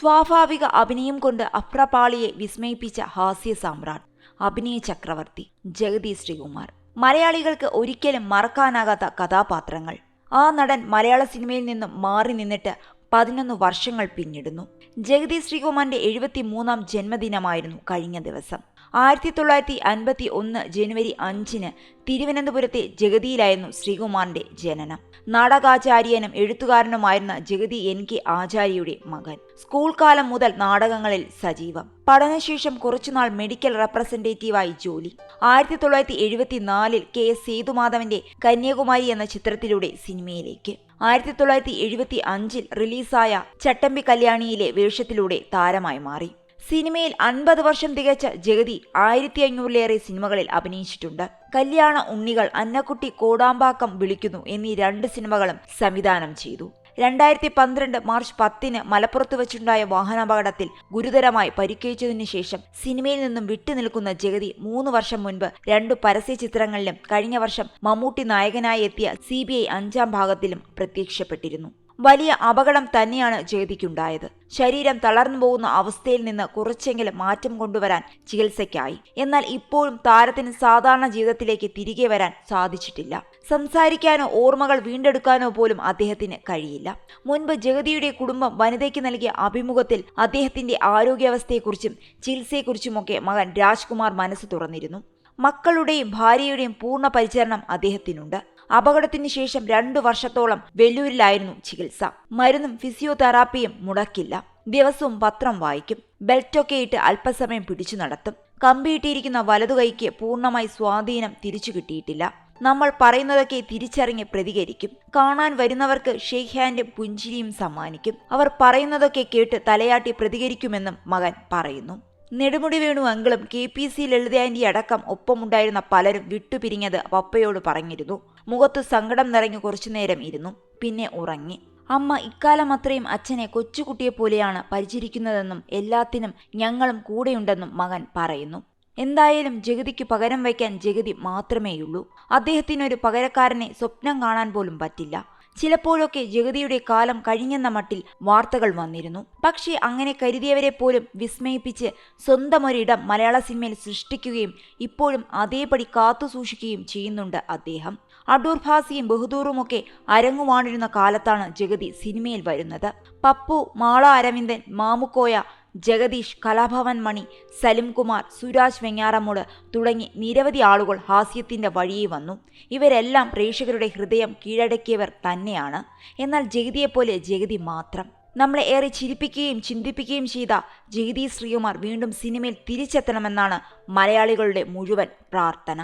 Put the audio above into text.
സ്വാഭാവിക അഭിനയം കൊണ്ട് അപ്രപാളിയെ വിസ്മയിപ്പിച്ച ഹാസ്യ സാമ്രാട്ട് അഭിനയ ചക്രവർത്തി ജഗതി ശ്രീകുമാർ. മലയാളികൾക്ക് ഒരിക്കലും മറക്കാനാകാത്ത കഥാപാത്രങ്ങൾ. ആ നടൻ മലയാള സിനിമയിൽ നിന്നും മാറി നിന്നിട്ട് പതിനൊന്ന് വർഷങ്ങൾ പിന്നിടുന്നു. ജഗതി ശ്രീകുമാറിന്റെ എഴുപത്തി മൂന്നാം ജന്മദിനമായിരുന്നു കഴിഞ്ഞ ദിവസം. ആയിരത്തി തൊള്ളായിരത്തി അൻപത്തി ഒന്ന് ജനുവരി അഞ്ചിന് തിരുവനന്തപുരത്തെ ജഗതിയിലായിരുന്നു ശ്രീകുമാറിന്റെ ജനനം. നാടകാചാര്യനും എഴുത്തുകാരനുമായിരുന്ന ജഗതി എൻ. കെ. ആചാര്യയുടെ മകൻ. സ്കൂൾ കാലം മുതൽ നാടകങ്ങളിൽ സജീവം. പഠനശേഷം കുറച്ചുനാൾ മെഡിക്കൽ റെപ്രസെന്റേറ്റീവായി ജോലി. ആയിരത്തി തൊള്ളായിരത്തി എഴുപത്തിനാലിൽ കെ. എസ്. സേതുമാധവന്റെ കന്യാകുമാരി എന്ന ചിത്രത്തിലൂടെ സിനിമയിലേക്ക്. ആയിരത്തി തൊള്ളായിരത്തി എഴുപത്തി അഞ്ചിൽ റിലീസായ ചട്ടമ്പി കല്യാണിയിലെ വേഷത്തിലൂടെ താരമായി മാറി. സിനിമയിൽ അൻപത് വർഷം തികച്ച ജഗതി ആയിരത്തി അഞ്ഞൂറിലേറെ സിനിമകളിൽ അഭിനയിച്ചിട്ടുണ്ട്. കല്യാണ ഉണ്ണികൾ അന്നക്കുട്ടി കോടാമ്പാക്കം വിളിക്കുന്നു എന്നീ രണ്ട് സിനിമകളും സംവിധാനം ചെയ്തു. രണ്ടായിരത്തി പന്ത്രണ്ട് മാർച്ച് പത്തിന് മലപ്പുറത്ത് വെച്ചുണ്ടായ വാഹനാപകടത്തിൽ ഗുരുതരമായി പരിക്കേറ്റതിനു ശേഷം സിനിമയിൽ നിന്നും വിട്ടുനിൽക്കുന്ന ജഗതി മൂന്ന് വർഷം മുൻപ് രണ്ടു പരസ്യ ചിത്രങ്ങളിലും കഴിഞ്ഞ വർഷം മമ്മൂട്ടി നായകനായി എത്തിയ സി അഞ്ചാം ഭാഗത്തിലും പ്രത്യക്ഷപ്പെട്ടിരുന്നു. വലിയ അപകടം തന്നെയാണ് ജ്യോതിക്കുണ്ടായത്. ശരീരം തളർന്നു പോകുന്ന അവസ്ഥയിൽ നിന്ന് കുറച്ചെങ്കിലും മാറ്റം കൊണ്ടുവരാൻ ചികിത്സയ്ക്കായി. എന്നാൽ ഇപ്പോഴും താരത്തിന് സാധാരണ ജീവിതത്തിലേക്ക് തിരികെ വരാൻ സാധിച്ചിട്ടില്ല. സംസാരിക്കാനോ ഓർമ്മകൾ വീണ്ടെടുക്കാനോ പോലും അദ്ദേഹത്തിന് കഴിയില്ല. മുൻപ് ജഗതിയുടെ കുടുംബം വനിതയ്ക്ക് നൽകിയ അഭിമുഖത്തിൽ അദ്ദേഹത്തിന്റെ ആരോഗ്യാവസ്ഥയെക്കുറിച്ചും ചികിത്സയെക്കുറിച്ചുമൊക്കെ മകൻ രാജ്കുമാർ മനസ്സ് തുറന്നിരുന്നു. മക്കളുടെയും ഭാര്യയുടെയും പൂർണ പരിചരണം അദ്ദേഹത്തിനുണ്ട്. അപകടത്തിന് ശേഷം രണ്ടു വർഷത്തോളം വെല്ലൂരിലായിരുന്നു ചികിത്സ. മരുന്നും ഫിസിയോതെറാപ്പിയും മുടക്കില്ല. ദിവസവും പത്രം വായിക്കും. ബെൽറ്റൊക്കെ ഇട്ട് അല്പസമയം പിടിച്ചു നടത്തും. കമ്പിയിട്ടിരിക്കുന്ന വലതുകൈക്ക് പൂർണമായി സ്വാധീനം തിരിച്ചു കിട്ടിയിട്ടില്ല. നമ്മൾ പറയുന്നതൊക്കെ തിരിച്ചറിഞ്ഞ് പ്രതികരിക്കും. കാണാൻ വരുന്നവർക്ക് ഷെയ്ഖ് ഹാൻഡും പുഞ്ചിരിയും സമ്മാനിക്കും. അവർ പറയുന്നതൊക്കെ കേട്ട് തലയാട്ടി പ്രതികരിക്കുമെന്നും മകൻ പറയുന്നു. നെടുമുടി വേണു അങ്കിളും കെ പി സി ലളിതാൻഡി അടക്കം ഒപ്പമുണ്ടായിരുന്ന പലരും വിട്ടുപിരിഞ്ഞത് പപ്പയോട് പറഞ്ഞിരുന്നു. മുഖത്ത് സങ്കടം നിറഞ്ഞു കുറച്ചുനേരം ഇരുന്നു. പിന്നെ ഉറങ്ങി. അമ്മ ഇക്കാലം അത്രയും അച്ഛനെ കൊച്ചുകുട്ടിയെ പോലെയാണ് പരിചരിക്കുന്നതെന്നും എല്ലാത്തിനും ഞങ്ങളും കൂടെയുണ്ടെന്നും മകൻ പറയുന്നു. എന്തായാലും ജഗതിക്ക് പകരം വയ്ക്കാൻ ജഗതി മാത്രമേയുള്ളൂ. അദ്ദേഹത്തിനൊരു പകരക്കാരനെ സ്വപ്നം കാണാൻ പോലും പറ്റില്ല. ചിലപ്പോഴൊക്കെ ജഗതിയുടെ കാലം കഴിഞ്ഞെന്ന മട്ടിൽ വാർത്തകൾ വന്നിരുന്നു. പക്ഷേ അങ്ങനെ കരുതിയവരെ പോലും വിസ്മയിപ്പിച്ച് സ്വന്തം ഒരിടം മലയാള സിനിമയിൽ സൃഷ്ടിക്കുകയും ഇപ്പോഴും അതേപടി കാത്തുസൂക്ഷിക്കുകയും ചെയ്യുന്നുണ്ട് അദ്ദേഹം. അടൂർ ഭാസിയും ബഹദൂറുമൊക്കെ അരങ്ങുവാണിരുന്ന കാലത്താണ് ജഗതി സിനിമയിൽ വരുന്നത്. പപ്പു മാള അരവിന്ദൻ മാമുക്കോയ ജഗദീഷ് കലാഭവൻ മണി സലിംകുമാർ സുരാജ് വെങ്ങാറമൂട് തുടങ്ങി നിരവധി ആളുകൾ ഹാസ്യത്തിന്റെ വഴിയെ വന്നു. ഇവരെല്ലാം പ്രേക്ഷകരുടെ ഹൃദയം കീഴടക്കിയവർ തന്നെയാണ്. എന്നാൽ ജഗതിയെപ്പോലെ ജഗതി മാത്രം. നമ്മളെ ഏറെ ചിരിപ്പിക്കുകയും ചിന്തിപ്പിക്കുകയും ചെയ്ത ജഗതി ശ്രീകുമാർ വീണ്ടും സിനിമയിൽ തിരിച്ചെത്തണമെന്നാണ് മലയാളികളുടെ മുഴുവൻ പ്രാർത്ഥന.